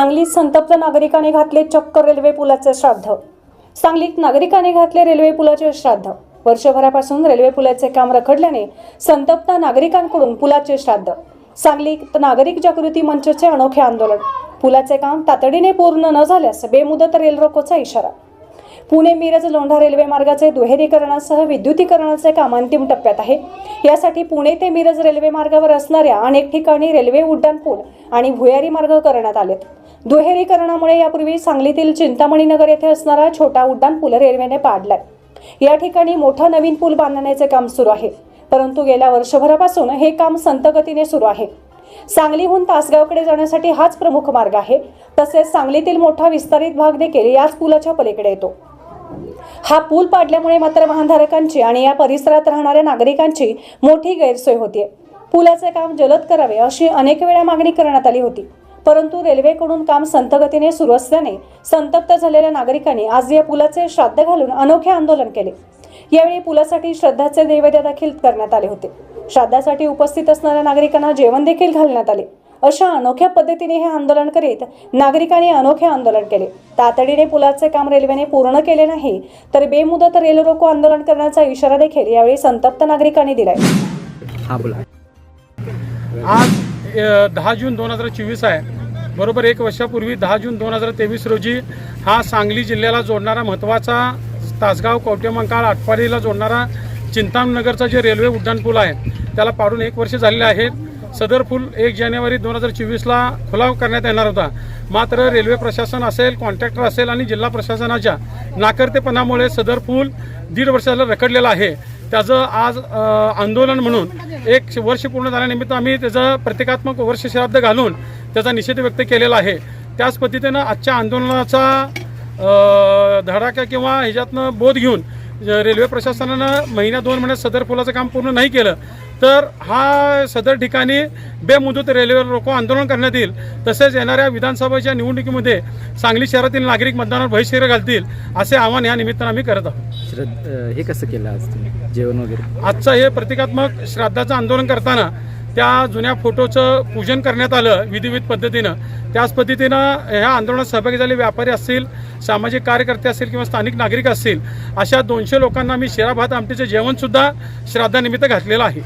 सांगलीत संतप्त नागरिकाने घातले चक्क रेल्वे पुलाचे श्राद्ध. सांगलीत नागरिकाने घातले रेल्वे पुलाचे श्राद्ध. वर्षभरापासून रेल्वे पुलाचे काम रखडल्याने संतप्त नागरिकांकडून पुलाचे श्राद्ध. सांगलीत नागरिक जागृती मंचचे अनोखे आंदोलन. पुलाचे काम तातडीने पूर्ण न झाल्यास बेमुदत रेल रोकोचा इशारा. पुणे मिरज लोंढा रेल्वे मार्गाचे दुहेरीकरणासह विद्युतीकरणाचे काम अंतिम टप्प्यात आहे. यासाठी पुणे ते मिरज रेल्वे मार्गावर असणाऱ्या अनेक ठिकाणी रेल्वे उड्डाण पूल आणि भुयारी मार्ग करण्यात आलेत. दुहेरीकरणामुळे यापूर्वी सांगलीतील चिंतामणी नगर येथे असणारा छोटा उड्डाणपूल रेल्वेने पाडलाय. या ठिकाणी मोठा नवीन पूल बांधण्याचे काम सुरू आहे. परंतु गेल्या वर्षभरापासून हे काम संतगतीने सुरू आहे. सांगलीहून तासगावकडे जाण्यासाठी हाच प्रमुख मार्ग आहे. तसेच सांगलीतील मोठा विस्तारित भाग देखील याच पुलाच्या पलीकडे येतो. हा पूल पाडल्यामुळे मात्र वाहनधारकांची आणि या परिसरात राहणाऱ्या नागरिकांची मोठी गैरसोय होती पुलाचे काम जलद करावे अशी अनेक वेळा मागणी करण्यात आली होती. परंतु रेल्वेकडून काम संथगतीने सुरू असल्याने संतप्त झालेल्या नागरिकांनी आज या पुलाचे श्राद्ध घालून अनोखे आंदोलन केले. यावेळी पुलासाठी श्रद्धाचे नैवेद्य देखील करण्यात आले होते. श्राद्धासाठी उपस्थित असणाऱ्या नागरिकांना जेवण देखील घालण्यात आले. अशा अनोख्या पद्धतीने हे आंदोलन करीत नागरिकांनी अनोखे आंदोलन केले. तातडीने पुलाचे काम रेल्वेने पूर्ण केले नाही तर बेमुदत रेल रोको आंदोलन करण्याचा इशारा देखील यावेळी संतप्त नागरिकांनी दिलाय. हा बोला. आज दहा जून दोन हजार चोवीस आहे. बरोबर एक वर्षापूर्वी दहा जून दोन हजार तेवीस रोजी हा सांगली जिल्ह्याला जोडणारा महत्त्वाचा तासगाव कवटेमंकाळ आटपाडीला जोडणारा चिंतामणगरचा जे रेल्वे उड्डाण पूल आहे त्याला पाडून एक वर्ष झालेले आहेत. सदर पूल एक जानेवारी दोन हजार चोवीसला खुलाव करण्यात येणार होता. मात्र रेल्वे प्रशासन असेल कॉन्ट्रॅक्टर असेल आणि जिल्हा प्रशासनाच्या नाकर्तेपणामुळे सदर पूल दीड वर्षाला रखडलेला आहे. त्याचं आज आंदोलन म्हणून एक वर्ष पूर्ण झाल्यानिमित्त आम्ही त्याचं प्रतिकात्मक वर्ष श्राद्ध घालून त्याचा निषेध व्यक्त केलेला आहे. त्याच पद्धतीनं आजच्या आंदोलनाचा धडाका किंवा ह्याच्यातनं बोध घेऊन रेल्वे प्रशासनानं महिन्या दोन महिन्यात सदर पुलाचं काम पूर्ण नाही केलं तर हा सदर ठिकाणी बेमुदत रेल्वे रोको आंदोलन करण्यात येईल. तसेच येणाऱ्या विधानसभेच्या निवडणुकीमध्ये सांगली शहरातील नागरिक मतदानावर बहिष्कार घालतील असे आवाहन या निमित्तानं आम्ही करत आहोत. हे कसं केलं आज तुम्ही? जेवण वगैरे? आजचं हे प्रतिकात्मक श्राद्धाचं आंदोलन करताना त्या जुन्या फोटोचं पूजन करण्यात आलं विधिविध पद्धतीनं. त्याच पद्धतीनं ह्या आंदोलनात सहभागी झालेले व्यापारी असतील सामाजिक कार्यकर्ते असतील किंवा स्थानिक नागरिक असतील अशा दोनशे लोकांना मी शिरा भात आमटीचं जेवणसुद्धा श्राद्धानिमित्त घातलेलं आहे.